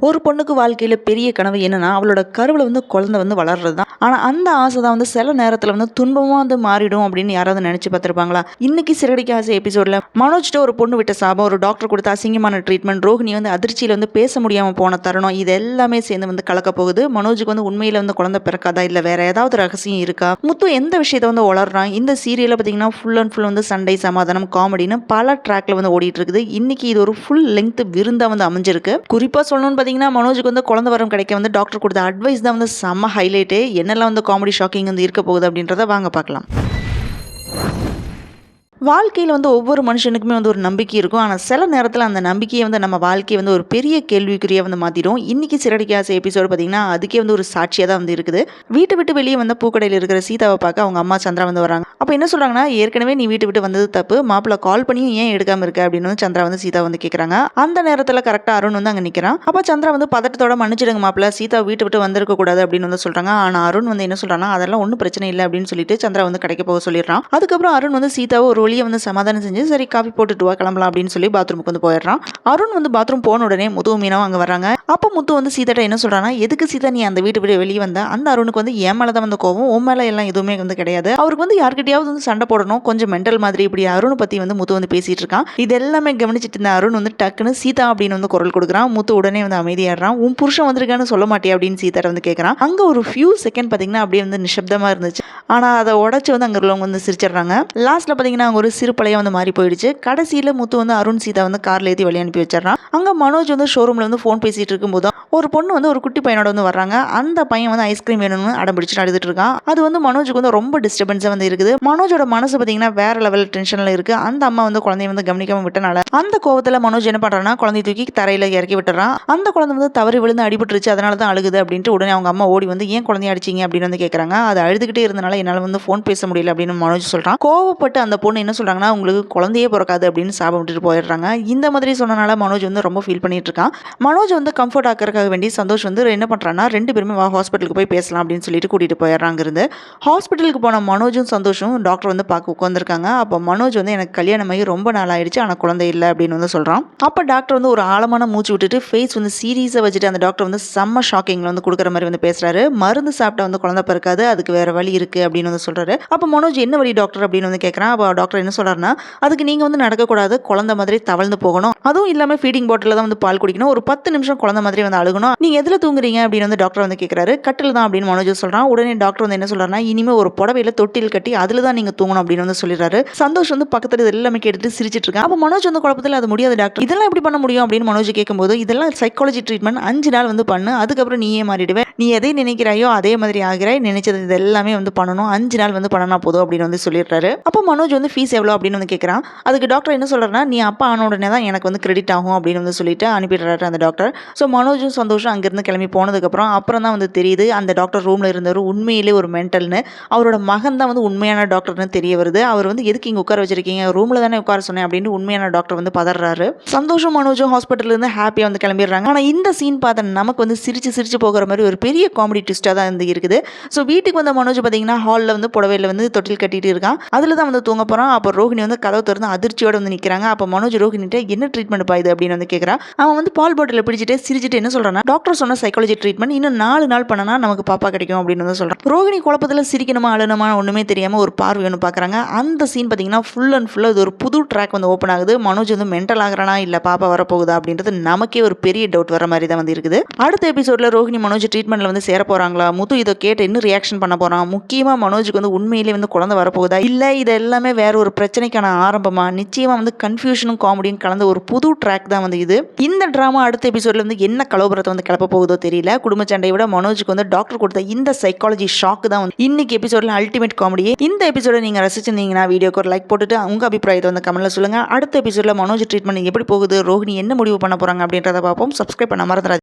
ஒரு பொண்ணுக்கு வாழ்க்கையில் பெரிய கனவு என்னென்னா அவளோட கருவில் வந்து குழந்தை வந்து வளர்றது தான் ஆனால் அந்த ஆசை தான் வந்து சில நேரத்தில் வந்து துன்பமாக வந்து மாறிடும் அப்படின்னு யாராவது நினச்சி பார்த்துருப்பாங்களா? இன்னைக்கு சிறடிக்க ஆசை எபிசோடில் மனோஜ்ட்ட ஒரு பொண்ணு விட்ட சாபம் ஒரு டாக்டர் கொடுத்த அசிங்கமான ட்ரீட்மெண்ட் ரோஹிணி வந்து அதிர்ச்சியில் வந்து பேச முடியாமல் போன தருணம் இது எல்லாமே சேர்ந்து வந்து கலக்க போகுது. மனோஜுக்கு வந்து உண்மையில் வந்து குழந்தை பிறக்காதா? இல்லை வேற ஏதாவது ரகசியம் இருக்கா? முத்து எந்த விஷயத்தை வந்து வளர்றான் இந்த சீரியலில் பார்த்தீங்கன்னா ஃபுல் அண்ட் ஃபுல் வந்து சண்டை சமாதானம் காமெடின்னு பல ட்ராக்ல வந்து ஓடிட்டு இருக்குது. இன்னைக்கு இது ஒரு ஃபுல் லெங்த் விருந்தா வந்து அமைஞ்சிருக்கு. குறிப்பாக சொல்லணும்னு பார்த்தீங்கன்னா மனோஜுக்கு வந்து குழந்தை வரம் கிடைக்க வந்து டாக்டர் கொடுத்த அட்வைஸ் தான் வந்து செம்ம ஹைலைட்டு என்னெல்லாம் வந்து காமெடி ஷாக்கிங் வந்து இருக்க போகுது அப்படின்றத வாங்க பார்க்கலாம். வாழ்க்கையில் வந்து ஒவ்வொரு மனுஷனுக்குமே வந்து ஒரு நம்பிக்கை இருக்கும். ஆனால் சில நேரத்தில் அந்த நம்பிக்கையை வந்து நம்ம வாழ்க்கையை வந்து ஒரு பெரிய கேள்விக்குறியாக வந்து மாற்றிடும் இன்றைக்கி சிறடிக்கு எபிசோடு பார்த்திங்கன்னா அதுக்கே வந்து ஒரு சாட்சியாக தான் வந்து இருக்குது. வீட்டை விட்டு வெளியே வந்த பூக்கடையில் இருக்கிற சீதாவை பார்க்க அவங்க அம்மா சந்திரா வந்து வராங்க. அப்போ என்ன சொல்கிறாங்கன்னா ஏற்கனவே நீ வீட்டு விட்டு வந்தது தப்பு. மாப்பிள்ளை கால் பண்ணியும் ஏன் எடுக்காமல் இருக்க? அப்படின்னு வந்து சந்திரா வந்து சீதா வந்து கேட்குறாங்க அந்த நேரத்தில் கரெக்டாக அருண் வந்து அங்கே நிற்கிறான் அப்போ சந்திரா வந்து பதட்டத்தோட மன்னிச்சிடுங்க மாப்பிள்ளை சீதா வீட்டு விட்டு வந்திருக்க கூடாது அப்படின்னு வந்து சொல்கிறாங்க ஆனால் அருண் வந்து என்ன சொல்கிறாங்கன்னா அதெல்லாம் ஒன்றும் பிரச்சனை இல்லை அப்படின்னு சொல்லிட்டு சந்திரா வந்து கடைக்கு போக சொல்லிடுறான். அதுக்கப்புறம் அருண் வந்து சீதாவை ஒரு வழியை வந்து சமாதானம் செஞ்சு சரி காஃபி போட்டுட்டு வா கிளம்பலாம் அப்படின்னு சொல்லி பாத்ரூமுக்கு வந்து போயிடுறான். அருண் வந்து பாத்ரூம் போன உடனே முத்து மீனவும் அங்கே வராங்க அப்போ முத்து வந்து சீதாட்ட என்ன சொல்கிறான்னா எதுக்கு சீதா நீ அந்த வீட்டு விட்டு வெளியே வந்த? அந்த அருணுக்கு வந்து என் மேலே தான் வந்து கோவம் உன் மேலே எல்லாம் எதுவுமே வந்து கிடையாது. அவருக்கு வந்து யார்கிட்டயாவது வந்து சண்டை போடணும். கொஞ்சம் மென்டல் மாதிரி இப்படி அருண் பற்றி வந்து முத்து வந்து பேசிட்டு இருக்கான். இது எல்லாமே கவனிச்சிட்டு இருந்த அருண் வந்து டக்குன்னு சீதா அப்படின்னு வந்து குரல் கொடுக்குறான். முத்து உடனே வந்து அமைதியாடுறான் உன் புருஷன் வந்திருக்கான்னு சொல்ல மாட்டே அப்படின்னு சீதா வந்து கேட்குறான் அங்கே ஒரு ஃபியூ செகண்ட் பார்த்தீங்கன்னா அப்படியே வந்து நிஷப்தமாக இருந்துச்சு. ஆனால் அதை உடச்சி வந்து அங்கே உள்ளவங்க வந்து சிரிச்சிடுறாங்க. லாஸ்ட்டில் பார்த்தீங்கன்னா அங்கே ஒரு சிறு பழைய வந்து மாறி போயிடுச்சு. கடைசியில் முத்து வந்து அருண் சீதா வந்து காரில் ஏற்றி வழி அனுப்பி வச்சிடறான். அங்கே மனோஜ் வந்து ஷோரூமில் வந்து ஃபோன் பேசிகிட்டு இருக்கும்போது ஒரு பொண்ணு வந்து ஒரு குட்டி பையனோட வந்து வர்றாங்க. அந்த பையன் வந்து ஐஸ்கிரீம் வேணும்னு அடம் பிடிச்சிட்டு அழுதுட்டு இருக்கான். அது வந்து மனோஜுக்கு வந்து ரொம்ப டிஸ்டர்பன்ஸாக வந்து இருக்குது. மனோஜோட மனசு பார்த்தீங்கன்னா வேற லெவல் டென்ஷனில் இருக்குது அந்த அம்மா வந்து குழந்தைய வந்து கவனிக்காம விட்டனால அந்த கோவத்தில் மனோஜ் என்ன பண்ணுறான்னா குழந்தைய தூக்கி தரையில் இறக்கி விட்டுறான். அந்த குழந்தை வந்து தவறி விழுந்து அடிபட்டுருச்சு அதனால தான் அழுகுது அப்படின்ட்டு உடனே அவங்க அம்மா ஓடி வந்து ஏன் குழந்தைய அடிச்சிங்க? அப்படின்னு வந்து கேட்குறாங்க அது அழுதுகிட்டே இருந்தனால என்னால் வந்து ஃபோன் பேச முடியல அப்படின்னு மனோஜ் சொல்கிறான் கோவப்பட்டு அந்த பொண்ணு என்ன சொல்கிறாங்கன்னா உங்களுக்கு குழந்தையே பிறக்காது அப்படின்னு சாபம் விட்டுட்டு போயிடுறாங்க. இந்த மாதிரி சொன்னனால மனோஜ் வந்து ரொம்ப ஃபீல் பண்ணிட்டு இருக்கான். மனோஜ் வந்து கம்ஃபர்ட் ஆக்கிறதுக்காக வேண்டி சந்தோஷ் வந்து என்ன பண்ணுறான்னா ரெண்டு பேருமே வா ஹாஸ்பிட்டலுக்கு போய் பேசலாம் அப்படின்னு சொல்லிட்டு கூட்டிகிட்டு போயிடுறாங்க இருந்து. ஹாஸ்பிட்டலுக்கு போன மனோஜும் சந்தோஷும் டாக்டர் வந்து பார்க்க உட்காந்துருக்காங்க அப்போ மனோஜ் வந்து எனக்கு கல்யாணம் ஆகி ரொம்ப நாள் ஆயிடுச்சு ஆனால் குழந்தை இல்லை அப்படின்னு வந்து சொல்கிறான் அப்போ டாக்டர் வந்து ஒரு ஆழமான மூச்சு விட்டுட்டு ஃபேஸ் வந்து சீரியஸாக வச்சுட்டு அந்த டாக்டர் வந்து செம்ம ஷாக்கிங்கில் வந்து கொடுக்குற மாதிரி வந்து பேசுகிறாரு மருந்து சாப்பிட்டா வந்து குழந்தை பிறக்காது அதுக்கு வேறு வழி இருக்குது அப்படின்னு வந்து சொல்கிறாரு அப்போ மனோஜ் என்ன வழி டாக்டர் அப்படின்னு வந்து கேட்குறான் அப்போ டாக்டர் என்ன சொல்கிறாருன்னா அதுக்கு நீங்கள் வந்து நடக்கக்கூடாது குழந்தை மாதிரி தவழ்ந்து போகணும். அதுவும் இல்லாமல் ஃபீடிங் பாட்டிலில் தான் வந்து பால் குடிக்கணும். ஒரு பத்து நிமிஷம் குழந்தை மாதிரி வந்து அழுகணும் நீங்கள் எதில் தூங்குறீங்க அப்படின்னு வந்து டாக்டர் வந்து கேட்குறாரு கட்டில் தான் அப்படின்னு மனோஜ் சொல்கிறான் உடனே டாக்டர் வந்து என்ன சொல்கிறாருன்னா இனிமேல் ஒரு புடவையில் தொட்டில் கட்டி அதில் தான் நீங்கள் தூங்கணும் அப்படின்னு வந்து சொல்லிடுறாரு. சந்தோஷ் வந்து பக்கத்தில் இது எல்லாமே கேட்டு சிரிச்சிட்டு இருக்கான். அப்போ மனோஜ் வந்து குழப்பத்தில் அது முடியாது டாக்டர் இதெல்லாம் எப்படி பண்ண முடியும்? அப்படின்னு மனோஜ் கேட்கும்போது இதெல்லாம் சைக்காலஜி ட்ரீட்மெண்ட் அஞ்சு நாள் வந்து பண்ணு. அதுக்கப்புறம் நீயே மாறிடுவே. நீ எதை நினைக்கிறாயோ அதே மாதிரி ஆகிறாய். நினைச்சது இது எல்லாமே வந்து பண்ணணும். அஞ்சு நாள் வந்து பண்ணனா போதும் அப்படின்னு வந்து சொல்லிடுறாரு. அப்போ மனோஜ் வந்து ஃபீஸ் எவ்வளோ அப்படின்னு வந்து கேட்குறான் அதுக்கு டாக்டர் என்ன சொல்கிறாருன்னா நீ அப்பா ஆன உடனே தான் எனக்கு வந்து கிரெடிட் ஆகும் அப்படின்னு வந்து சொல்லிட்டு அனுப்பிடுறாரு அந்த டாக்டர் ஸோ மனோஜும் சந்தோஷம் அங்கேருந்து கிளம்பி போனதுக்கப்புறம் அப்புறம் தான் வந்து தெரியுது அந்த டாக்டர் ரூமில் இருந்தவர் உண்மையிலே ஒரு மென்டல்னு அவரோட மகன் தான் வந்து உண்மையான டாக்டர்னு தெரிய வருது. அவர் வந்து எதுக்கு இங்கே உட்கார வச்சிருக்கீங்க? ரூமில் தானே உட்கார சொன்னேன் அப்படின்னு உண்மையான டாக்டர் வந்து பதறாரு. சந்தோஷம் மனோஜும் ஹாஸ்பிட்டலேருந்து ஹாப்பியாக வந்து கிளம்பிடுறாங்க. ஆனால் இந்த சீன் பார்த்த நமக்கு வந்து சிரிச்சு சிரிச்சு போகிற மாதிரி ஒரு பெரிய காமெடி ட்விஸ்ட்டாக தான் வந்து இருக்குது. ஸோ வீட்டுக்கு வந்த மனோஜ் பார்த்தீங்கன்னா ஹாலில் வந்து புடவையில் வந்து தொட்டில் கட்டிட்டு இருக்கான். அதில் தான் வந்து தூங்க போகிறான் அப்போ ரோஹிணி வந்து கதவு திறந்து அதிர்ச்சியோட வந்து நிற்கிறாங்க அப்போ மனோஜ் ரோஹிணிட்ட என்ன ட்ரீட்மெண்ட் பாயுது அப்படின்னு வந்து கேட்குறான் அவன் வந்து பால் பாட்டில் பிடிச்சிட்டு சிரிச்சிட்டு என்ன சொல்கிறான்னா டாக்டர் சொன்ன சைக்காலஜி ட்ரீட்மெண்ட் இன்னும் நாலு நாள் பண்ணனா நமக்கு பாப்பா கிடைக்கும் அப்படின்னு வந்து சொல்கிறான் ரோகிணி குழப்பத்தில் சிரிக்கணுமா அழணுமா ஒன்றுமே தெரியாமல் ஒரு பார்வை ஒன்று பார்க்குறாங்க அந்த சீன் பார்த்தீங்கன்னா ஃபுல் அண்ட் ஃபுல்லாக இது ஒரு புது ட்ராக் வந்து ஓப்பன் ஆகுது. மனோஜ் வந்து மென்டல் ஆகிறானா இல்லை பாப்பா வரப்போகுதா அப்படின்றது நமக்கே ஒரு பெரிய டவுட் வர மாதிரி தான் வந்து இருக்குது. அடுத்த எபிசோடில் ரோஹிணி மனோஜ் ட்ரீட்மெண்ட்டில் வந்து சேர போகிறாங்களா முத்து இதை கேட்டு இன்னும் ரியாக்ஷன் பண்ண போகிறான் முக்கியமாக மனோஜுக்கு வந்து உண்மையிலே வந்து குழந்தை வரப்போகுதா? இல்லை இது எல்லாமே வேற ஒரு பிரச்சனைக்கான ஆரம்பமா? நிச்சயமாக வந்து கன்ஃபியூஷனும் காமெடியும் கலந்த ஒரு புது ட்ராக் தான் வந்து இது. இந்த ட்ராமா அடுத்த எபிசோட்ல வந்து என்ன கலவரத்தை வந்து கிளப்ப போகுதோ தெரியல. குடும்ப சண்டையை விட மனோஜுக்கு வந்து டாக்டர் கொடுத்த இந்த சைக்காலஜி ஷாக் தான் வந்து இன்னைக்கு எபிசோட்ல அல்டிமேட் காமெடியே இந்த எபிசோட நீங்க ரசிச்சிருந்தீங்கன்னா வீடியோக்கு ஒரு லைக் போட்டுட்டு உங்க அபிப்பிராயத்தை வந்து கமெண்ட்ல சொல்லுங்க. அடுத்த எபிசோட்ல மனோஜ் ட்ரீட்மெண்ட் எப்படி போகுது? ரோஹிணி என்ன முடிவு பண்ண போறாங்க அப்படின்றத பார்ப்போம். சப்ஸ்கிரைப் பண்ண மறந்துடாது